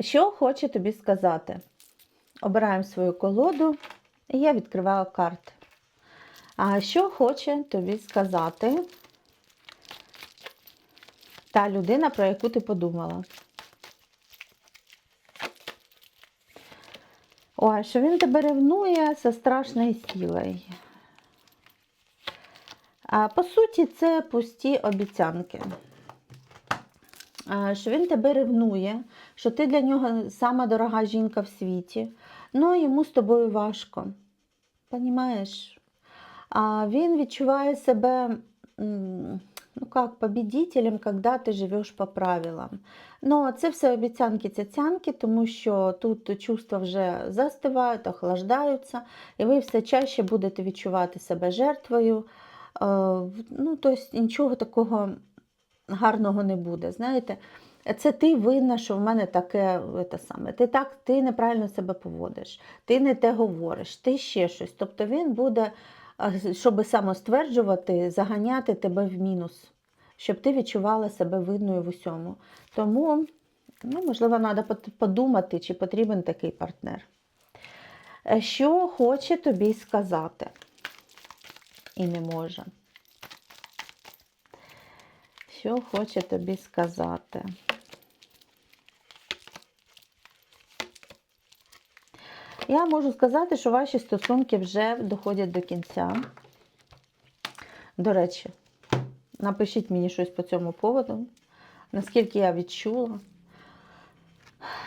Що хоче тобі сказати? Обираємо свою колоду, і я відкриваю карти. А що хоче тобі сказати та людина, про яку ти подумала? Ой, що він тебе ревнує зі страшною силою. А, по суті, це пусті обіцянки. Що він тебе ревнує, що ти для нього сама дорога жінка в світі, ну йому з тобою важко. Понімаєш? А він відчуває себе, ну як, победителем, коли ти живеш по правилам. Ну, це все обіцянки цяцянки, тому що тут чувства вже застивають, охлаждаються, і ви все чаще будете відчувати себе жертвою. Ну, тобто нічого такого гарного не буде. Знаєте, це ти винна, що в мене таке те саме. Ти так, ти неправильно себе поводиш, ти не те говориш, ти ще щось. Тобто він буде, е, щоб самостверджувати, заганяти тебе в мінус, щоб ти відчувала себе винною в усьому. Тому, ну, можливо, треба подумати, чи потрібен такий партнер. Е, Що хоче тобі сказати і не може. Що хоче тобі сказати? Я можу сказати, що ваші стосунки вже доходять до кінця. До речі, напишіть мені щось по цьому поводу, наскільки я відчула.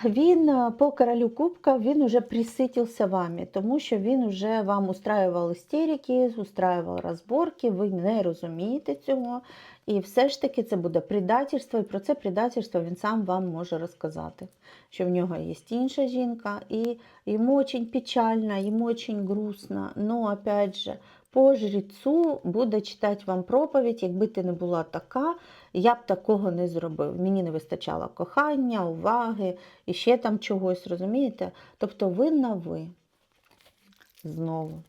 Він е, по королю Кубка він уже приситився вами, тому що він вже вам устраивав істерики, устраивав розборки, ви не розумієте цього. І все ж таки це буде предательство, і про це предательство він сам вам може розказати, що в нього є інша жінка, і йому дуже печально, йому дуже грустно. Но опять же, по жрецу буде читати вам проповідь, якби ти не була така, я б такого не зробив. Мені не вистачало кохання, уваги і ще там чогось, розумієте? Тобто винна ви знову.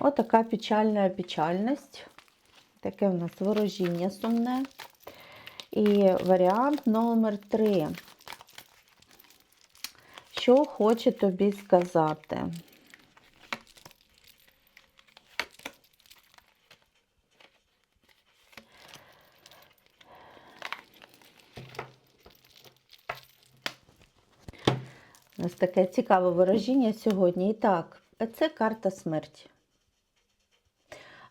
Отака печальна печальність. Таке в нас ворожіння сумне. І варіант номер три. Що хоче тобі сказати? Нас таке цікаве вираження сьогодні. І так, це карта смерті.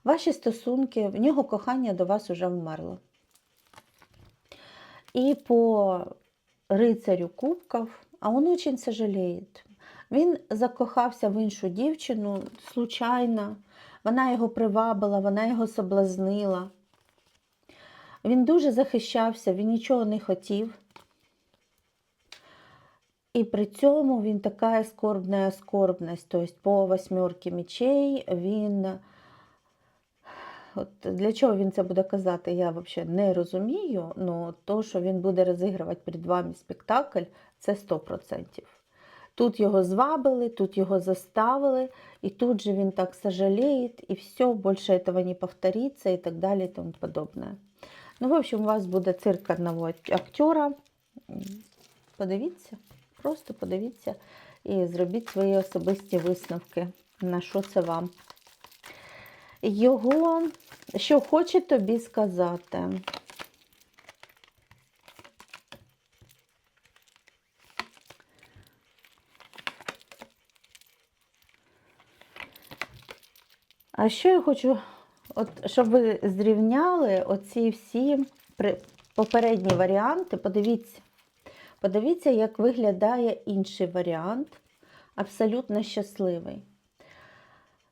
Ваші стосунки, в нього кохання до вас уже вмерло. І по рицарю кубків, а він дуже сожаліє. Він закохався в іншу дівчину случайно. Вона його привабила, вона його соблазнила. Він дуже захищався, він нічого не хотів. І при цьому він така скорбна скорбність. Тобто по восьмерки мечей він. От для чого він це буде казати, я взагалі не розумію. але то, що він буде розігрувати перед вами спектакль, це 100%. Тут його звабили, тут його заставили, і тут же він так сожаліє, і все, більше цього не повториться, і так далі, і тому подобне. Ну, в общем, у вас буде цирк одного актера. Подивіться, просто подивіться і зробіть свої особисті висновки, на що це вам. Його, що хоче тобі сказати. А що я хочу, от, щоб ви зрівняли оці всі попередні варіанти, подивіться. Подивіться, як виглядає інший варіант, абсолютно щасливий.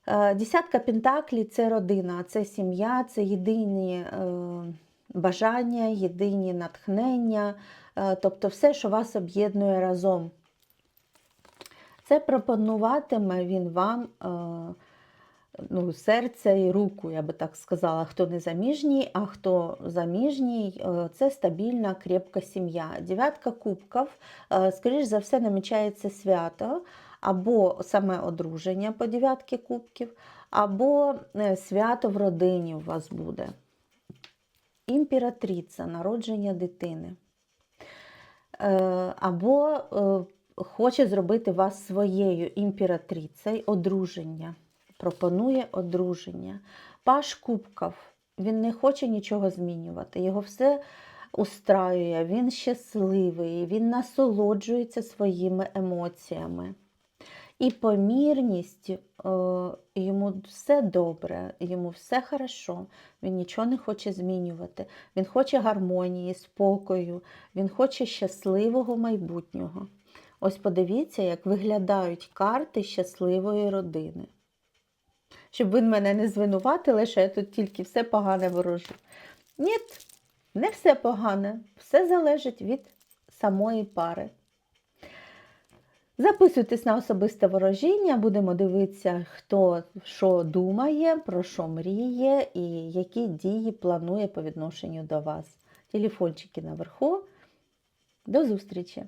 Е, Десятка пентаклей це родина, це сім'я, це єдині е, бажання, єдині натхнення, е, тобто все, що вас об'єднує разом. Це пропонуватиме він вам ну, серце і руку, я би так сказала. Хто не заміжній, а хто заміжній, е, це стабільна, крепка сім'я. Дев'ятка кубків, е, скоріш за все, намічається свято або саме одруження по дев'ятки кубків, або е, свято в родині у вас буде. Імператриця, народження дитини. або хоче зробити вас своєю імператрицею, одруження. Пропонує одруження. Паш Кубков, він не хоче нічого змінювати. Його все устраює, він щасливий, він насолоджується своїми емоціями. І помірність, е, йому все добре, йому все хорошо, він нічого не хоче змінювати. Він хоче гармонії, спокою, він хоче щасливого майбутнього. Ось подивіться, як виглядають карти щасливої родини. Щоб ви мене не звинуватили, що я тут тільки все погане ворожу. Ні, не все погане, все залежить від самої пари. Записуйтесь на особисте ворожіння, будемо дивитися, хто що думає, про що мріє і які дії планує по відношенню до вас. Телефончики наверху. До зустрічі!